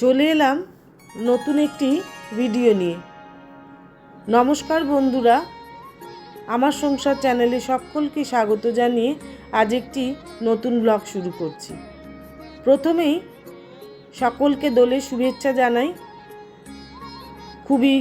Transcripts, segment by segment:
চলে এলাম নতুন একটি ভিডিও নিয়ে। নমস্কার বন্ধুরা, আমার সংসার চ্যানেলে সকলকে স্বাগত জানিয়ে আজ একটি নতুন ব্লগ শুরু করছি। প্রথমেই সকলকে দোলে শুভেচ্ছা জানাই। খুবই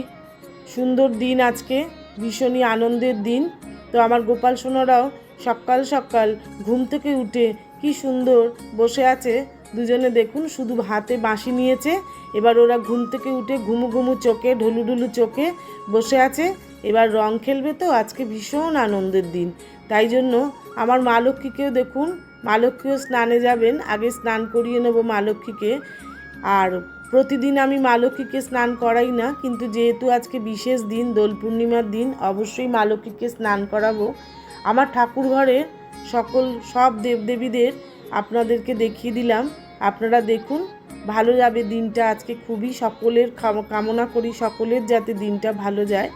সুন্দর দিন আজকে, ভীষণই আনন্দের দিন। তো আমার গোপাল সোনারাও সকাল সকাল ঘুম থেকে উঠে কি সুন্দর বসে আছে দুজনে দেখুন, শুধু হাতে বাঁশি নিয়েছে। এবার ওরা ঘুম থেকে উঠে ঘুমু ঘুমু চোখে, ঢুলু ঢুলু চোখে বসে আছে। এবার রং খেলবে তো, আজকে ভীষণ আনন্দের দিন। তাই জন্য আমার মা লক্ষ্মীকেও দেখুন, মা লক্ষ্মীও স্নানে যাবেন। আগে স্নান করিয়ে নেব মা লক্ষ্মীকে। আর প্রতিদিন আমি মা লক্ষ্মীকে স্নান করাই না, কিন্তু যেহেতু আজকে বিশেষ দিন, দোল পূর্ণিমার দিন, অবশ্যই মা লক্ষ্মীকে স্নান করাবো। আমার ঠাকুর ঘরে সকল, সব দেবদেবীদের আপনাদেরকে দেখিয়ে দিলাম। আপনারা দেখুন, ভালো যাবে দিনটা। আজকে খুবই সকলের কামনা করি সকলের যাতে দিনটা ভালো যায়।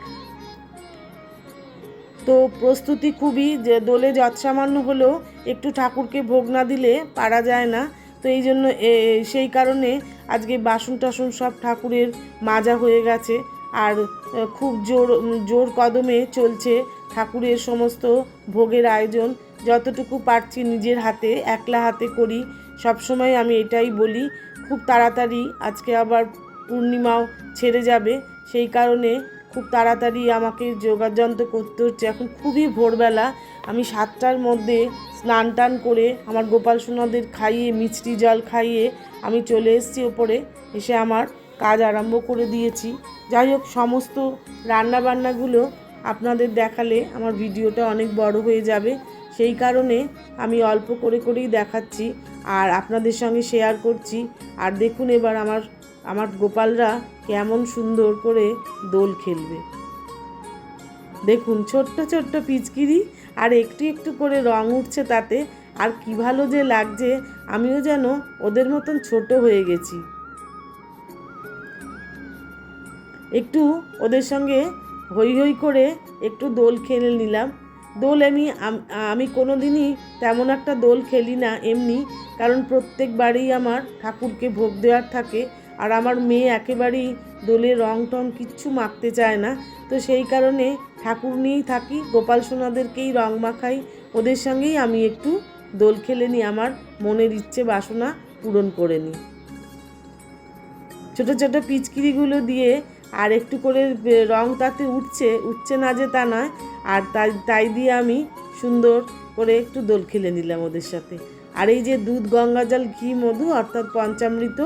তো প্রস্তুতি খুবই যে দোলে যৎসামান্য হলেও একটু ঠাকুরকে ভোগ না দিলে পারা যায় না। তো এই জন্য সেই কারণে আজকে বাসন টাসন সব ঠাকুরের মাজা হয়ে গেছে। আর খুব জোর জোর কদমে চলছে ঠাকুরের সমস্ত ভোগের আয়োজন। যতটুকু পারছি নিজের হাতে, একলা হাতে করি। সবসময় আমি এটাই বলি, খুব তাড়াতাড়ি আজকে আবার পূর্ণিমাও ছেড়ে যাবে। সেই কারণে খুব তাড়াতাড়ি আমাকে যোগাযন্ত্র করতে হচ্ছে। এখন খুবই ভোরবেলা, আমি সাতটার মধ্যে স্নান টান করে আমার গোপাল সোনাদের খাইয়ে, মিষ্টি জল খাইয়ে আমি চলে এসেছি ওপরে। এসে আমার কাজ আরম্ভ করে দিয়েছি। যাই হোক, সমস্ত রান্নাবান্নাগুলো আপনাদের দেখালে আমার ভিডিওটা অনেক বড় হয়ে যাবে। সেই কারণে আমি অল্প করে করেই দেখাচ্ছি আর আপনাদের সঙ্গে শেয়ার করছি। আর দেখুন এবার আমার আমার গোপালরা কেমন সুন্দর করে দোল খেলবে। দেখুন ছোট্ট ছোট্ট পিচকিরি আর একটু একটু করে রং উঠছে তাতে। আর কি ভালো যে লাগছে, আমিও যেন ওদের মতন ছোট হয়ে গেছি। একটু ওদের সঙ্গে হই হই করে একটু দোল খেলে নিলাম। দোল আমি আমি কোনো দিনই তেমন একটা দোল খেলি না এমনি, কারণ প্রত্যেক বাড়ি আমার ঠাকুরকে ভোগ দেওয়ার থাকে আর আমার মেয়ে একেবারেই দোলে রং টং কিচ্ছু মাখতে চায় না। তো সেই কারণে ঠাকুর নিয়েই থাকি, গোপাল সোনাদেরকেই রং মাখাই, ওদের সঙ্গেই আমি একটু দোল খেলে নিই, আমার মনের ইচ্ছে বাসনা পূরণ করে নিই। ছোটো ছোটো পিচকিরিগুলো দিয়ে আর একটু করে রং তাতে উঠছে উঠছে না যে তা নয়। আর তাই তাই দিয়ে আমি সুন্দর করে একটু দোল খেলে নিলাম ওদের সাথে। আর এই যে দুধ, গঙ্গা জল, ঘি, মধু, অর্থাৎ পঞ্চামৃত,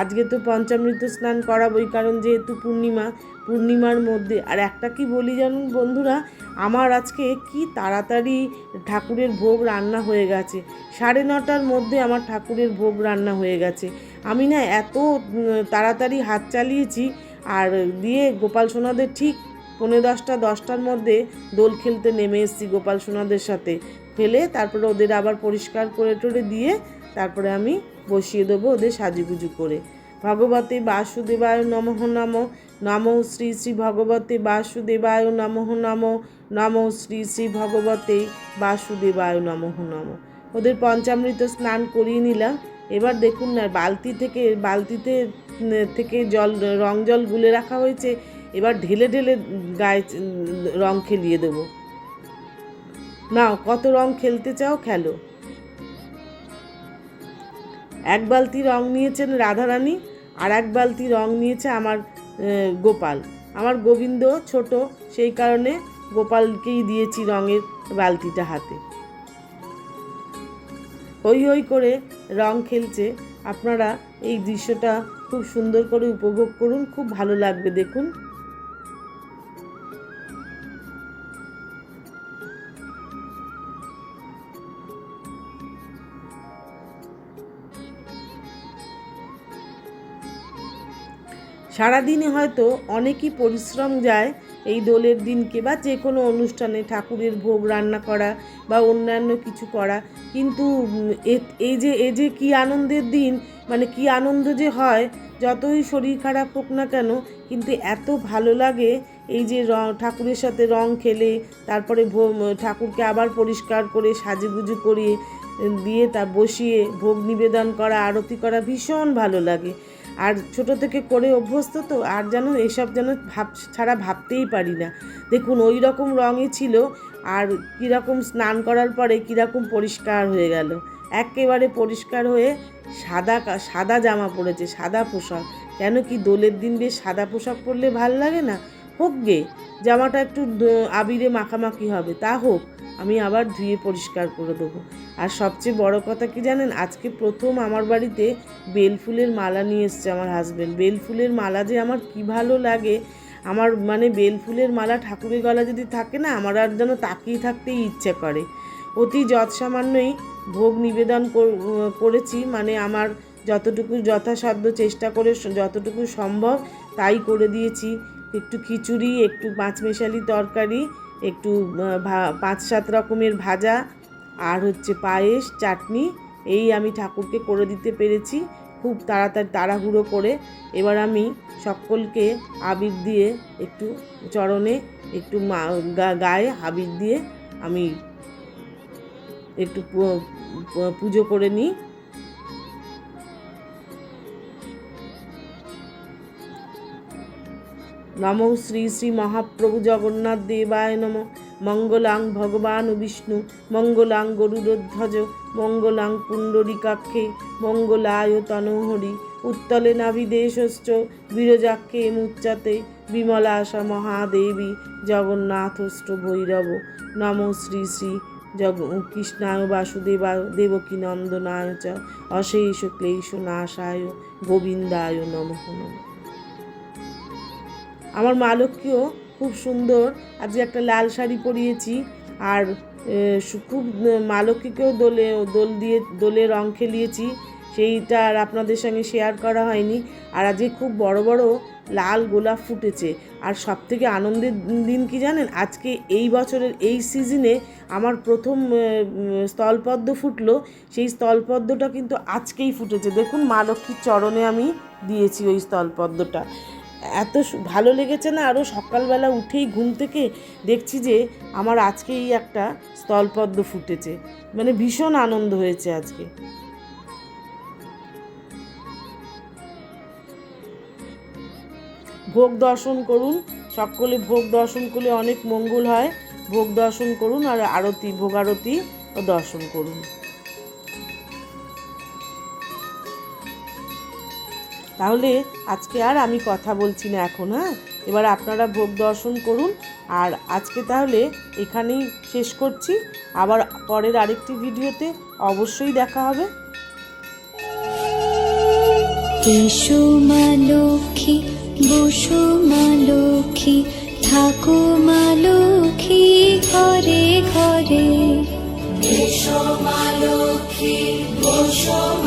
আজকে তো পঞ্চামৃত স্নান করাবোই, কারণ যেহেতু পূর্ণিমা, পূর্ণিমার মধ্যে। আর একটা কি বলি জানুন বন্ধুরা, আমার আজকে কি তাড়াতাড়ি ঠাকুরের ভোগ রান্না হয়ে গেছে। সাড়ে নটার মধ্যে আমার ঠাকুরের ভোগ রান্না হয়ে গেছে। আমি না এত তাড়াতাড়ি হাত চালিয়েছি আর দিয়ে গোপাল সোনাদের ঠিক পনেরো দশটা, দশটার মধ্যে দোল খেলতে নেমে এসেছি গোপাল সোনাদের সাথে। ফেলে তারপরে ওদের আবার পরিষ্কার করে টরে দিয়ে তারপরে আমি বসিয়ে দেবো ওদের সাজুগুজু করে। ভগবতে বাসুদেবায় নমঃ নম। নম শ্রী শ্রী ভগবতে বাসুদেবায় নমঃ নম। নম শ্রী শ্রী ভগবতে বাসুদেবায় নমঃ নম। ওদের পঞ্চামৃত স্নান করিয়ে নিলাম। এবার দেখুন না, বালতি থেকে, বালতিতে থেকে জল, রং জল গুলে রাখা হয়েছে, এবার ঢেলে ঢেলে গায়ে রং খেলিয়ে দেবো। নাও, কত রং খেলতে চাও খেলো। এক বালতি রং নিয়েছেন রাধারানী, আর এক বালতি রং নিয়েছে আমার গোপাল। আমার গোবিন্দ ছোট, সেই কারণে গোপালকেই দিয়েছি রঙের বালতিটা হাতে। হই হই করে রং খেলছে আপনারা এই দৃশ্যটা খুব সুন্দর করে উপভোগ করুন, খুব ভালো লাগবে দেখুন। সারাদিনে হয়তো অনেকই পরিশ্রম যায় এই দোলের দিনকে বা যে কোনো অনুষ্ঠানে ঠাকুরের ভোগ রান্না করা বা অন্যান্য কিছু করা। কিন্তু এই যে এই যে কি আনন্দের দিন মানে কি আনন্দ যে হয়, যতই শরীর খারাপ হোক না কেন, কিন্তু এত ভালো লাগে এই যে রং, ঠাকুরের সাথে রং খেলে, তারপরে ঠাকুরকে আবার পরিষ্কার করে সাজুগুজু করে দিয়ে তা বসিয়ে ভোগ নিবেদন করা, আরতি করা ভীষণ ভালো লাগে। আর ছোট থেকে করে অভ্যস্ত তো, আর যেন এসব যেন ভাব, ছাড়া ভাবতেই পারি না। দেখুন ওই রকম রঙই ছিল, আর কীরকম স্নান করার পরে কীরকম পরিষ্কার হয়ে গেল। একেবারে পরিষ্কার হয়ে সাদা সাদা জামা পরেছে, সাদা পোশাক। কেন কি দোলের দিন বেশ সাদা পোশাক পরলে ভালো লাগে না? হোক গে জামাটা একটু আবিরে মাখামাখি হবে। তা হোক, আমি আবার ধুয়ে পরিষ্কার করে দেবো। আর সবচেয়ে বড় কথা কি জানেন, আজকে প্রথম আমার বাড়িতে বেলফুলের মালা নিয়ে এসছে আমার হাজবেন্ড বেলফুলের মালা যে আমার কি ভালো লাগে, আমার মানে বেলফুলের মালা ঠাকুরের গলা যদি থাকে না, আমার আর যেন তাকিয়ে থাকতেই ইচ্ছে করে। অতি যৎসামান্যই ভোগ নিবেদন করেছি মানে আমার যতটুকু যথাসাধ্য চেষ্টা করে, যতটুকু সম্ভব তাই করে দিয়েছি। একটু খিচুড়ি, একটু পাঁচমেশালি তরকারি, একটু পাঁচ সাত রকমের ভাজা আর হচ্ছে পায়েস, চাটনি। এই আমি ঠাকুরকে করে দিতে পেরেছি খুব তাড়াতাড়ি, তাড়াহুড়ো করে। এবার আমি সকলকে আবির দিয়ে একটু চরণে একটু গায়ে আবির দিয়ে আমি একটু পুজো করে নিই। নম শ্রী শ্রী মহাপ্রভু জগন্নাথ দেবায় নম। মঙ্গলাং ভগবান বিষ্ণু, মঙ্গলাং গরুড়ধ্বজ মঙ্গলাং পুণ্ডরিকাক্ষে, মঙ্গলায় তনোহরি, উত্তলে নাভিদেশশ্চ, বিরজাক্ষে মুচ্চাতে বিমলাসা মহাদেবী জগন্নাথষ্ট ভৈরব। নম শ্রী শ্রী জগ কৃষ্ণায় বাসুদেবায় দেবকী নন্দনায় চ, অশেষ ক্লেশ নাশায় গোবিন্দায় নমঃ নমঃ। আমার মা লক্ষ্মীও খুব সুন্দর। আজকে একটা লাল শাড়ি পরিয়েছি। আর খুব মা লক্ষ্মীকেও দোলে দোল দিয়ে, দোলে রং খেলিয়েছি। সেইটা আর আপনাদের সঙ্গে শেয়ার করা হয়নি। আর আজকে খুব বড় বড় লাল গোলাপ ফুটেছে। আর সব থেকে আনন্দের দিন কি জানেন? আজকে এই বছরের এই সিজনে আমার প্রথম স্থলপদ্ম ফুটলো। সেই স্থলপদ্মটা কিন্তু আজকেই ফুটেছে। দেখুন মা লক্ষ্মীর চরণে আমি দিয়েছি ওই স্থলপদ্মটা। এত ভালো লেগেছে না আরও সকালবেলা উঠেই ঘুম থেকে দেখছি যে আমার আজকেই একটা স্থলপদ্ম ফুটেছে। মানে ভীষণ আনন্দ হয়েছে আজকে। ভোগ দর্শন করুন, সকলে ভোগ দর্শন করলে অনেক মঙ্গল হয়। ভোগ দর্শন করুন আর আরতি ভোগ আরতি দর্শন করুন। তাহলে আজকে আর আমি কথা বলছি না এখন হ্যাঁ? এবার আপনারা ভোগ দর্শন করুন। আর আজকে তাহলে এখানেই শেষ করছি। আবার পরের আরেকটি ভিডিওতে অবশ্যই দেখা হবে। এসো মা লক্ষ্মী বসো মা লক্ষ্মী থাকো মা লক্ষ্মী ঘরে ঘরে। এসো মা লক্ষ্মী বসো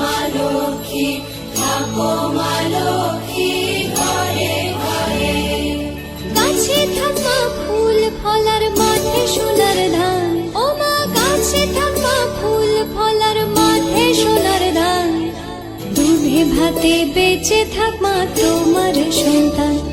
সোনার দান। দুধে ভাতে বেঁচে থাক মা তোমার সন্তান।